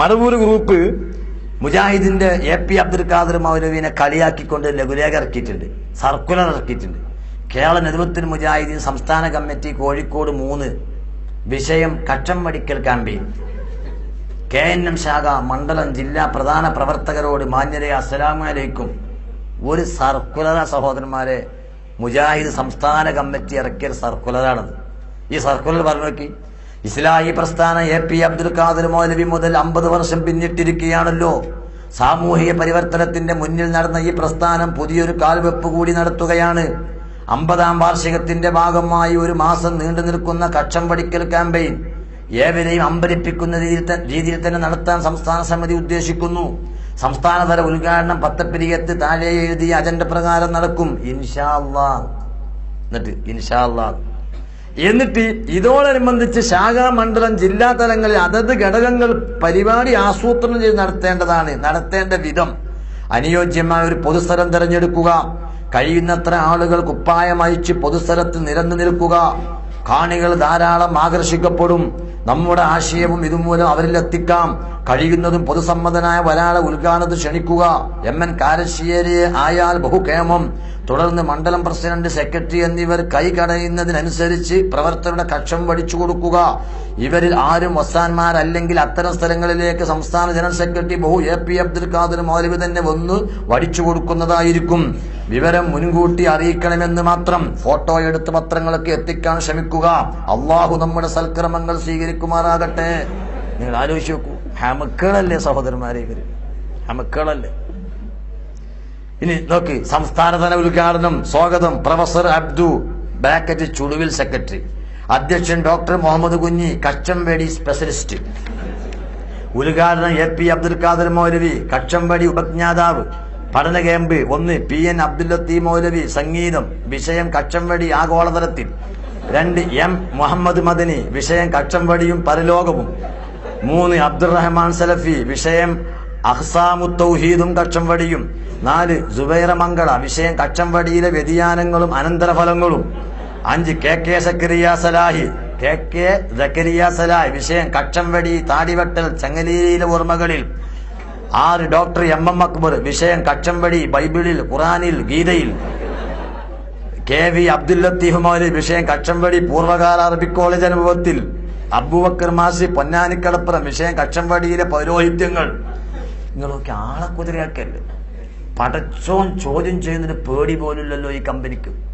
Madavoor group മുജാഹിദിന്റെ A P Abdul Khader മൗലവിനെ കളിയാക്കിക്കൊണ്ട് ലഘുലേഖ ഇറക്കിയിട്ടുണ്ട്. സർക്കുലർ ഇറക്കിയിട്ടുണ്ട്. കേരള നെതൃത്വത്തിൽ മുജാഹിദീൻ സംസ്ഥാന കമ്മിറ്റി കോഴിക്കോട് മൂന്ന് വിഷയം കച്ചം വടിക്കൽ ക്യാമ്പയിൻ. കെ എൻ എം ശാഖ മണ്ഡലം ജില്ലാ പ്രധാന പ്രവർത്തകരോട് മാന്യരെ അസ്സലാമലൈക്കും ഒരു സർക്കുലറ സഹോദരന്മാരെ മുജാഹിദ് സംസ്ഥാന കമ്മിറ്റി ഇറക്കിയ സർക്കുലറാണത്. ഈ സർക്കുലർ പറഞ്ഞു നോക്കി. ഇസ്ലാഹി പ്രസ്ഥാന എ പി അബ്ദുൽ ഖാദർ മൗലവി മുതൽ അമ്പത് വർഷം പിന്നിട്ടിരിക്കുകയാണല്ലോ. സാമൂഹിക പരിവർത്തനത്തിന്റെ മുന്നിൽ നടന്ന ഈ പ്രസ്ഥാനം പുതിയൊരു കാൽവെപ്പ് കൂടി നടത്തുകയാണ്. അമ്പതാം വാർഷികത്തിന്റെ ഭാഗമായി ഒരു മാസം നീണ്ടു നിൽക്കുന്ന കക്ഷം പഠിക്കൽ ക്യാമ്പയിൻ ഏവരെയും അമ്പരിപ്പിക്കുന്ന രീതിയിൽ തന്നെ നടത്താൻ സംസ്ഥാന സമിതി ഉദ്ദേശിക്കുന്നു. സംസ്ഥാനതല ഉദ്ഘാടനം പത്തപ്പിരിയത്ത് താഴെ എഴുതിയ അജണ്ട പ്രകാരം നടക്കും. ഇൻഷാ അള്ളാഹ് എന്നിട്ട് ഇൻഷാ അല്ലാ എന്നിട്ട് ഇതോടനുബന്ധിച്ച് ശാഖാമണ്ഡലം ജില്ലാ തലങ്ങളിൽ അതത് ഘടകങ്ങൾ പരിപാടി ആസൂത്രണം ചെയ്ത് നടത്തേണ്ടതാണ് നടത്തേണ്ട വിധം. അനുയോജ്യമായ ഒരു പൊതുസ്ഥലം തിരഞ്ഞെടുക്കുക. കഴിയുന്നത്ര ആളുകൾ കുപ്പായം അയച്ച് പൊതുസ്ഥലത്ത് നിരന്നു നിൽക്കുക. കാണികൾ ധാരാളം ആകർഷിക്കപ്പെടും. നമ്മുടെ ആശയവും ഇതുമൂലം അവരിൽ എത്തിക്കാം. കഴിയുന്നതും പൊതുസമ്മതനായ ഒരാളെ ഉദ്ഘാടനത്തിൽ ക്ഷണിക്കുക. എം എൻ ആയാൽ ബഹുക്ഷേമം. തുടർന്ന് മണ്ഡലം പ്രസിഡന്റ് സെക്രട്ടറി എന്നിവർ കൈ കടയുന്നതിനനുസരിച്ച് പ്രവർത്തകരുടെ കക്ഷം വടിച്ചു കൊടുക്കുക. ഇവരിൽ ആരും വസാന്മാരല്ലെങ്കിൽ അത്തരം സ്ഥലങ്ങളിലേക്ക് സംസ്ഥാന ജനറൽ സെക്രട്ടറി ബഹു എ പി അബ്ദുൽ ഖാദർ മൗലവി തന്നെ വന്ന് വടിച്ചു കൊടുക്കുന്നതായിരിക്കും. വിവരം മുൻകൂട്ടി അറിയിക്കണമെന്ന് മാത്രം ഫോട്ടോ എടുത്ത് പത്രങ്ങളൊക്കെ എത്തിക്കാൻ ശ്രമിക്കുക. അള്ളാഹു നമ്മുടെ സൽക്രമങ്ങൾ സ്വീകരിക്കുമാറാകട്ടെ. നിങ്ങൾ ആലോചിച്ച് നോക്കൂ. ഹമക്കളല്ലേ സഹോദരന്മാരെ ഇവർ? ഹമക്കളല്ലേ? ഇനി നോക്ക് സംസ്ഥാനതല ഉദ്ഘാടനം. സ്വാഗതം പ്രൊഫസർ അബ്ദു ബാക്കറ്റ് ചുളുവിൽ സെക്രട്ടറി. അധ്യക്ഷൻ ഡോക്ടർ മുഹമ്മദ് കുഞ്ഞി കച്ചംവേടി സ്പെഷ്യലിസ്റ്റ്. ഉദ്ഘാടനം എ പി അബ്ദുൽ ഖാദർ മൗലവി കച്ചംവേടി ഉപജ്ഞാതാവ്. പഠന ക്യാമ്പ് ഒന്ന് പി. എൻ. അബ്ദുൽ മൗലവി സംഗീതം. വിഷയം കച്ചംവടി ആഗോളതലത്തിൽ. രണ്ട് എം. മുഹമ്മദ് മദനി വിഷയം കച്ചംവടിയും പരലോകവും. മൂന്ന് അബ്ദുറഹ്മാൻ സലഫി വിഷയം അഹ്സാമുത്തൗഹീദും കച്ചംവടിയും. നാല് സുബൈറ മംഗള വിഷയം കച്ചംവടിയിലെ വ്യതിയാനങ്ങളും അനന്തരഫലങ്ങളും. അഞ്ച് K. K. Zakariya Salahi K. K. Zakariya Salahi വിഷയം കച്ചംവടി താടിവെട്ടൽ ചങ്ങലീരിയിലെ ഓർമ്മകളിൽ. ആറ് ഡോക്ടർ എം എം അക്ബർ വിഷയം കച്ചമ്പടി ബൈബിളിൽ ഖുറാനിൽ ഗീതയിൽ. കെ വി അബ്ദുൽ ലത്തീഫ് മൗലി വിഷയം കച്ചമ്പടി പൂർവകാല അറബിക് കോളേജ് അനുഭവത്തിൽ. അബുബക്കർ മാസി പൊന്നാനിക്കടപ്പുറം വിഷയം കച്ചമ്പടിയിലെ പൗരോഹിത്യങ്ങൾ. നിങ്ങളൊക്കെ ആളെ കുതിരയാക്കല്ലേ? പടച്ചോൻ ചോദ്യം ചെയ്യുന്നതിന് പേടി പോലില്ലല്ലോ ഈ കമ്പനിക്ക്.